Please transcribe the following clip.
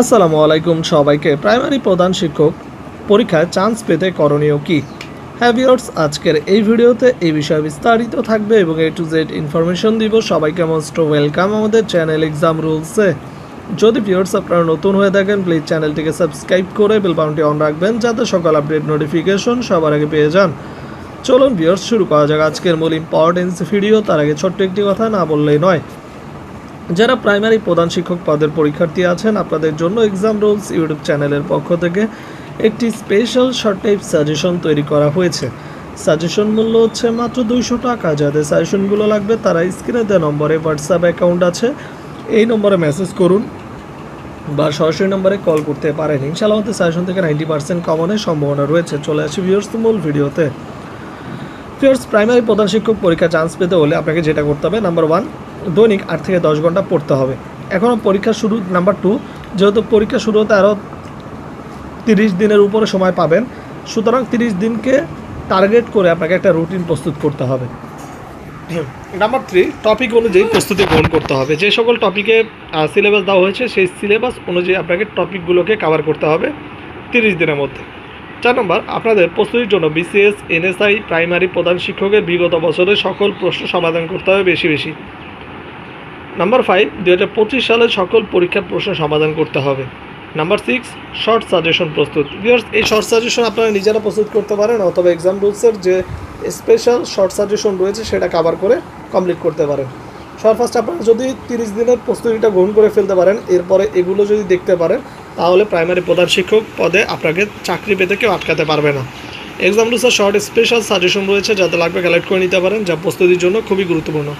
আসসালামু আলাইকুম সবাইকে। প্রাইমারি প্রধান শিক্ষক, পরীক্ষায় চান্স পেতে করণীয় কি? হ্যাভিয়ার্স আজকের এই ভিডিওতে এই বিষয়ে বিস্তারিত থাকবে এবং এ টু জেড ইনফরমেশন দিব। সবাইকে মোস্ট ওয়েলকাম আমাদের চ্যানেল এক্সাম রুলসে যদি ভিউয়ার্স আপনারা নতুন হয়ে থাকেন প্লিজ চ্যানেলটিকে সাবস্ক্রাইব করে বেল অন রাখবেন, যাতে সকল আপডেট নোটিফিকেশন সবার আগে পেয়ে যান। চলুন ভিউয়ার্স শুরু করা যাক আজকের মূল ইম্পর্টেন্স ভিডিও তার আগে ছোট্ট একটি কথা না বললেই নয়। যারা প্রাইমারি প্রধান শিক্ষক পদের পরীক্ষার্থী আছেন, আপনাদের জন্য এক্সাম রুলস ইউটিউব চ্যানেলের পক্ষ থেকে একটি স্পেশাল শর্ট টাইপ সাজেশন তৈরি করা হয়েছে। সাজেশন মূল্য হচ্ছে মাত্র দুইশো টাকা। যাদের সাজেশনগুলো লাগবে, তারা স্ক্রিনে দেওয়া নম্বরে হোয়াটসঅ্যাপ অ্যাকাউন্ট আছে। এই নম্বরে মেসেজ করুন বা সরাসরি নম্বরে কল করতে পারেন। ইনশাআল্লাহ আমাদের সাজেশন থেকে নাইনটি পার্সেন্ট কমনের সম্ভাবনা রয়েছে। চলে আসি ভিউর্স মূল ভিডিওতে। ফিয়ার্স প্রাইমারি প্রধান শিক্ষক পরীক্ষা চান্স পেতে হলে আপনাকে যেটা করতে হবে নাম্বার ওয়ান দৈনিক আট থেকে দশ ঘণ্টা পড়তে হবে। এখনও পরীক্ষা শুরু নাম্বার টু যেহেতু পরীক্ষা শুরু হতে আরও তিরিশ দিনের উপরে সময় পাবেন, সুতরাং তিরিশ দিনকে টার্গেট করে আপনাকে একটা রুটিন প্রস্তুত করতে হবে। নাম্বার থ্রি টপিক অনুযায়ী প্রস্তুতি গ্রহণ করতে হবে। যে সকল টপিকে সিলেবাস দেওয়া হয়েছে, সেই সিলেবাস অনুযায়ী আপনাকে টপিকগুলোকে কাভার করতে হবে তিরিশ দিনের মধ্যে। চার নম্বর, আপনাদের প্রস্তুতির জন্য বিসিএস এনএসআই প্রাইমারি প্রধান শিক্ষকের বিগত বছরের সকল প্রশ্ন সমাধান করতে হবে বেশি বেশি। নাম্বার ফাইভ দু সালের সকল পরীক্ষার প্রশ্ন সমাধান করতে হবে। নাম্বার সিক্স শর্ট সাজেশন প্রস্তুত। এই শর্ট সাজেশন আপনারা নিজেরা প্রস্তুত করতে পারেন অথবা এক্সাম রুলসের যে স্পেশাল শর্ট সাজেশন রয়েছে সেটা কভার করে কমপ্লিট করতে পারেন। সবার ফার্স্ট আপনারা যদি তিরিশ দিনের প্রস্তুতিটা গ্রহণ করে ফেলতে পারেন, এরপরে এগুলো যদি দেখতে পারেন, তাহলে প্রাইমারি প্রধান শিক্ষক পদে আপনাকে চাকরি পেতে কেউ আটকাতে পারবে না। এক্সাম রুলসের শর্ট স্পেশাল সাজেশন রয়েছে, যাতে লাগবে কালেক্ট করে নিতে পারেন, যা প্রস্তুতির জন্য খুবই গুরুত্বপূর্ণ।